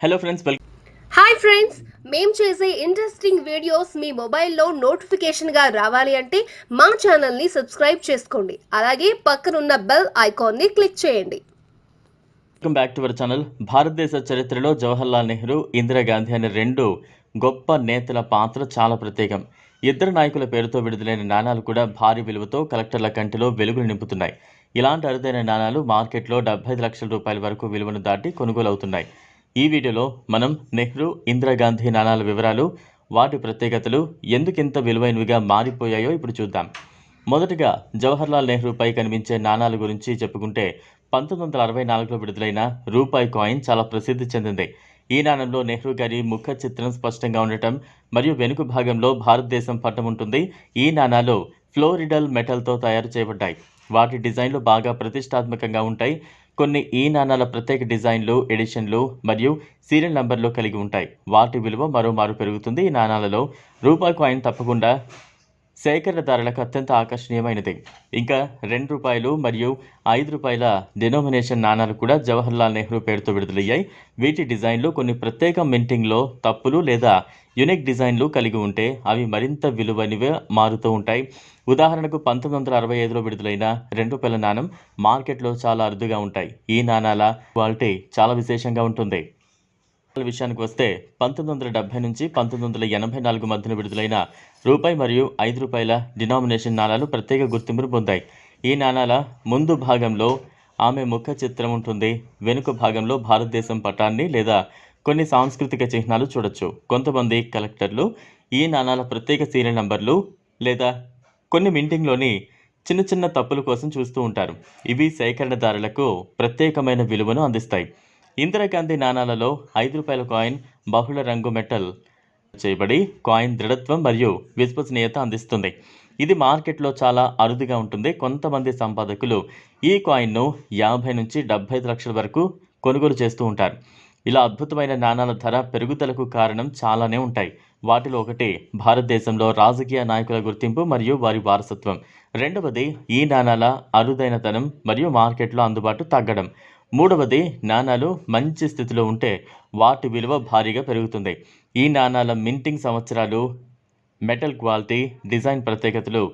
Hello friends welcome hi friends మేం చేసే interesting videos మీ మొబైల్లో నోటిఫికేషన్గా రావాలి అంటే మా ఛానల్ని సబ్స్క్రైబ్ చేసుకోండి. అలాగే పక్కనున్న బెల్ ఐకాన్ని క్లిక్ చేయండి. బ్యాక్ టు అవర్ ఛానల్ భారతదేశ చరిత్రలో జవహర్లాల్ నెహ్రూ ఇందిరాగాంధీ అనే రెండు గొప్ప నేతల పాత్ర చాలా ప్రత్యేకం. ఇద్దరు నాయకుల పేరుతో విడుదలైన నాణాలు కూడా భారీ విలువతో కలెక్టర్ల కంటిలో వెలుగులు నింపుతున్నాయి. ఇలాంటి అరుదైన నాణాలు మార్కెట్లో డెబ్బై లక్షల రూపాయల వరకు విలువను దాటి కొనుగోలు అవుతున్నాయి. ఈ వీడియోలో మనం నెహ్రూ ఇందిరాగాంధీ నాణాల వివరాలు వాటి ప్రత్యేకతలు ఎందుకింత విలువైనవిగా మారిపోయాయో ఇప్పుడు చూద్దాం. మొదటగా జవహర్లాల్ నెహ్రూపై కనిపించే నాణాల గురించి చెప్పుకుంటే పంతొమ్మిది వందల అరవై నాలుగులో విడుదలైన రూపాయి కాయిన్ చాలా ప్రసిద్ధి చెందింది. ఈ నాణంలో నెహ్రూ గారి ముఖ చిత్రం స్పష్టంగా ఉండటం మరియు వెనుక భాగంలో భారతదేశం పట్టం ఉంటుంది ఈ నాణాలు ఫ్లోరిడల్ మెటల్తో తయారు చేయబడ్డాయి. వాటి డిజైన్లు బాగా ప్రతిష్టాత్మకంగా ఉంటాయి. కొన్ని ఈ నాణాల ప్రత్యేక డిజైన్లు ఎడిషన్లు మరియు సీరియల్ నంబర్లు కలిగి ఉంటాయి. వాటి విలువ మరోమారు పెరుగుతుంది ఈ నాణాలలో. రూపాయి కాయిన్ తప్పకుండా సేకరణదారులకు అత్యంత ఆకర్షణీయమైనది. ఇంకా రెండు రూపాయలు మరియు ఐదు రూపాయల డినోమినేషన్ నాణాలు కూడా జవహర్లాల్ నెహ్రూ పేరుతో విడుదలయ్యాయి. వీటి డిజైన్లు కొన్ని ప్రత్యేక మింటింగ్లో తప్పులు లేదా యునిక్ డిజైన్లు కలిగి ఉంటే అవి మరింత విలువైనవి మారుతూ ఉంటాయి. ఉదాహరణకు పంతొమ్మిది వందల అరవై ఐదులో విడుదలైన రెండు రూపాయల నాణం మార్కెట్లో చాలా అరుదుగా ఉంటాయి. ఈ నాణాల క్వాలిటీ చాలా విశేషంగా ఉంటుంది. విషయానికి వస్తే పంతొమ్మిది వందల డెబ్బై నుంచి పంతొమ్మిది వందల ఎనభై నాలుగు మధ్యన విడుదలైన రూపాయి మరియు ఐదు రూపాయల డినామినేషన్ నాణాలు ప్రత్యేక గుర్తింపును పొందాయి. ఈ నాణాల ముందు భాగంలో ఆమె ముఖ చిత్రం ఉంటుంది. వెనుక భాగంలో భారతదేశం పటాన్ని లేదా కొన్ని సాంస్కృతిక చిహ్నాలు చూడొచ్చు. కొంతమంది కలెక్టర్లు ఈ నాణాల ప్రత్యేక సీరియల్ నంబర్లు లేదా కొన్ని మింటింగ్లోని చిన్న చిన్న తప్పుల కోసం చూస్తూ ఉంటారు. ఇవి సేకరణదారులకు ప్రత్యేకమైన విలువను అందిస్తాయి. ఇందిరాగాంధీ నాణాలలో ఐదు రూపాయల కాయిన్ బహుళ రంగు మెటల్ చేయబడి కాయిన్ దృఢత్వం మరియు విశ్వసనీయత అందిస్తుంది. ఇది మార్కెట్లో చాలా అరుదుగా ఉంటుంది. కొంతమంది సంపాదకులు ఈ కాయిన్ను యాభై నుంచి డెబ్బై లక్షల వరకు కొనుగోలు చేస్తూ ఉంటారు. ఇలా అద్భుతమైన నాణాల ధర పెరుగుదలకు కారణం చాలానే ఉంటాయి. వాటిలో ఒకటి భారతదేశంలో రాజకీయ నాయకుల గుర్తింపు మరియు వారి వారసత్వం. రెండవది ఈ నాణాల అరుదైనతనం మరియు మార్కెట్లో అందుబాటు తగ్గడం. మూడవది నాణాలు మంచి స్థితిలో ఉంటే వాటి విలువ భారీగా పెరుగుతుంది. ఈ నాణాల మింటింగ్ సంవత్సరాలు మెటల్ క్వాలిటీ డిజైన్ ప్రత్యేకతలు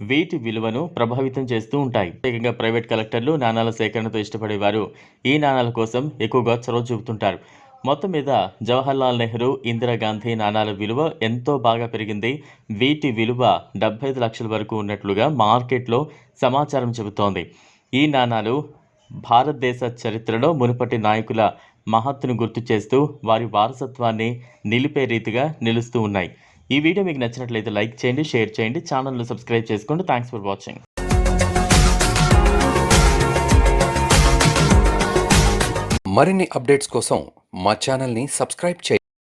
వీటి విలువను ప్రభావితం చేస్తూ ఉంటాయి. ప్రత్యేకంగా ప్రైవేట్ కలెక్టర్లు నాణాల సేకరణతో ఇష్టపడేవారు. ఈ నాణాల కోసం ఎక్కువగా చొరవ చూపుతుంటారు. మొత్తం మీద జవహర్లాల్ నెహ్రూ ఇందిరాగాంధీ నాణాల విలువ ఎంతో బాగా పెరిగింది. వీటి విలువ డెబ్బై ఐదు లక్షల వరకు ఉన్నట్లుగా మార్కెట్లో సమాచారం చెబుతోంది. ఈ నాణాలు భారతదేశ చరిత్రలో మునుపటి నాయకుల మహత్తును గుర్తు చేస్తూ వారి వారసత్వాన్ని నిలిపే రీతిగా నిలుస్తూ ఉన్నాయి. ఈ వీడియో మీకు నచ్చినట్లయితే లైక్ చేయండి షేర్ చేయండి ఛానల్ను సబ్స్క్రైబ్ చేసుకోండి. థ్యాంక్స్ ఫర్ వాచింగ్ మరిన్ని అప్డేట్స్ కోసం మా ఛానల్ని సబ్స్క్రైబ్ చేయండి.